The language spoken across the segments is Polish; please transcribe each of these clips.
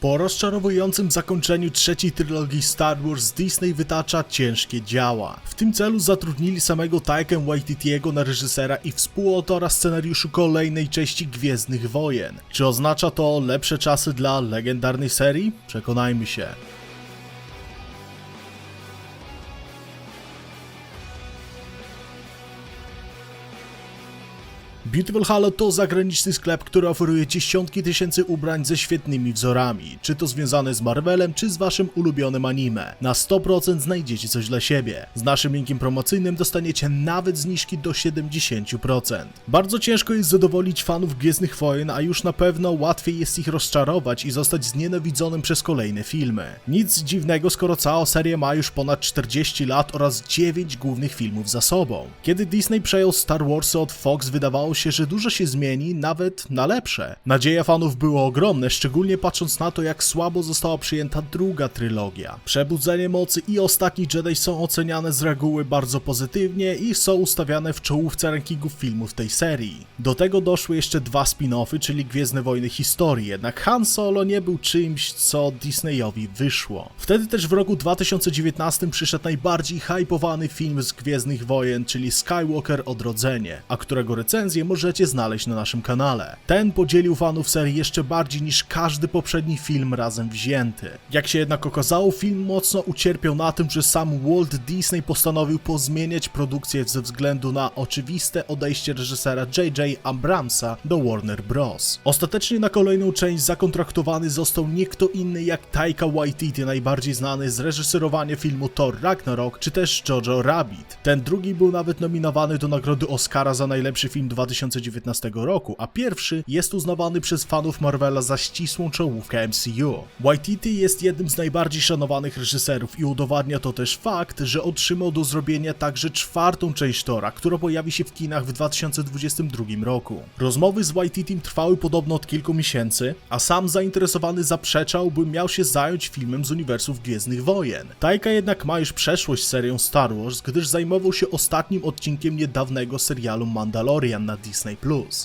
Po rozczarowującym zakończeniu trzeciej trylogii Star Wars Disney wytacza ciężkie działa. W tym celu zatrudnili samego Taikę Waititiego na reżysera i współautora scenariuszu kolejnej części Gwiezdnych Wojen. Czy oznacza to lepsze czasy dla legendarnej serii? Przekonajmy się. Beautiful Halo to zagraniczny sklep, który oferuje dziesiątki tysięcy ubrań ze świetnymi wzorami, czy to związane z Marvelem, czy z waszym ulubionym anime. Na 100% znajdziecie coś dla siebie. Z naszym linkiem promocyjnym dostaniecie nawet zniżki do 70%. Bardzo ciężko jest zadowolić fanów Gwiezdnych Wojen, a już na pewno łatwiej jest ich rozczarować i zostać znienawidzonym przez kolejne filmy. Nic dziwnego, skoro cała seria ma już ponad 40 lat oraz 9 głównych filmów za sobą. Kiedy Disney przejął Star Warsy od Fox, wydawało się, że dużo się zmieni, nawet na lepsze. Nadzieja fanów była ogromne, szczególnie patrząc na to, jak słabo została przyjęta druga trylogia. Przebudzenie mocy i Ostatni Jedi są oceniane z reguły bardzo pozytywnie i są ustawiane w czołówce rankingów filmów tej serii. Do tego doszły jeszcze dwa spin-offy, czyli Gwiezdne Wojny Historii, jednak Han Solo nie był czymś, co Disneyowi wyszło. Wtedy też w roku 2019 przyszedł najbardziej hypowany film z Gwiezdnych Wojen, czyli Skywalker Odrodzenie, a którego recenzję możecie znaleźć na naszym kanale. Ten podzielił fanów serii jeszcze bardziej niż każdy poprzedni film razem wzięty. Jak się jednak okazało, film mocno ucierpiał na tym, że sam Walt Disney postanowił pozmieniać produkcję ze względu na oczywiste odejście reżysera J.J. Abramsa do Warner Bros. Ostatecznie na kolejną część zakontraktowany został nie kto inny jak Taika Waititi, najbardziej znany z reżyserowania filmu Thor Ragnarok, czy też Jojo Rabbit. Ten drugi był nawet nominowany do nagrody Oscara za najlepszy film 2019 roku, a pierwszy jest uznawany przez fanów Marvela za ścisłą czołówkę MCU. Waititi jest jednym z najbardziej szanowanych reżyserów i udowadnia to też fakt, że otrzymał do zrobienia także czwartą część Tora, która pojawi się w kinach w 2022 roku. Rozmowy z Waititim trwały podobno od kilku miesięcy, a sam zainteresowany zaprzeczał, by miał się zająć filmem z uniwersów Gwiezdnych Wojen. Taika jednak ma już przeszłość z serią Star Wars, gdyż zajmował się ostatnim odcinkiem niedawnego serialu Mandalorian na Disney+.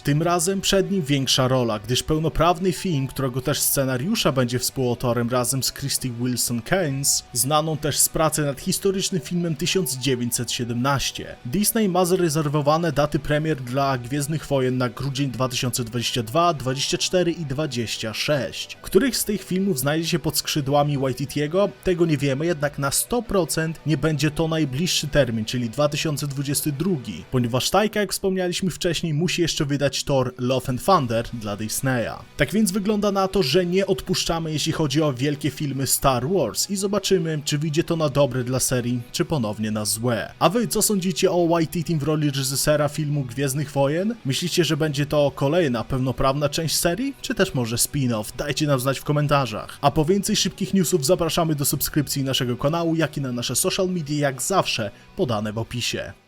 Tym razem przed nim większa rola, gdyż pełnoprawny film, którego też scenariusza będzie współautorem razem z Christy Wilson Keynes, znaną też z pracy nad historycznym filmem 1917. Disney ma zarezerwowane daty premier dla Gwiezdnych Wojen na grudzień 2022, 24 i 26. Których z tych filmów znajdzie się pod skrzydłami Waititiego, tego nie wiemy, jednak na 100% nie będzie to najbliższy termin, czyli 2022, ponieważ Taika, jak wspomnieliśmy wcześniej, musi jeszcze wydać Thor Love and Thunder dla Disneya. Tak więc wygląda na to, że nie odpuszczamy jeśli chodzi o wielkie filmy Star Wars i zobaczymy, czy wyjdzie to na dobre dla serii, czy ponownie na złe. A wy co sądzicie o Waititi w roli reżysera filmu Gwiezdnych Wojen? Myślicie, że będzie to kolejna pełnoprawna część serii, czy też może spin-off? Dajcie nam znać w komentarzach. A po więcej szybkich newsów zapraszamy do subskrypcji naszego kanału, jak i na nasze social media, jak zawsze podane w opisie.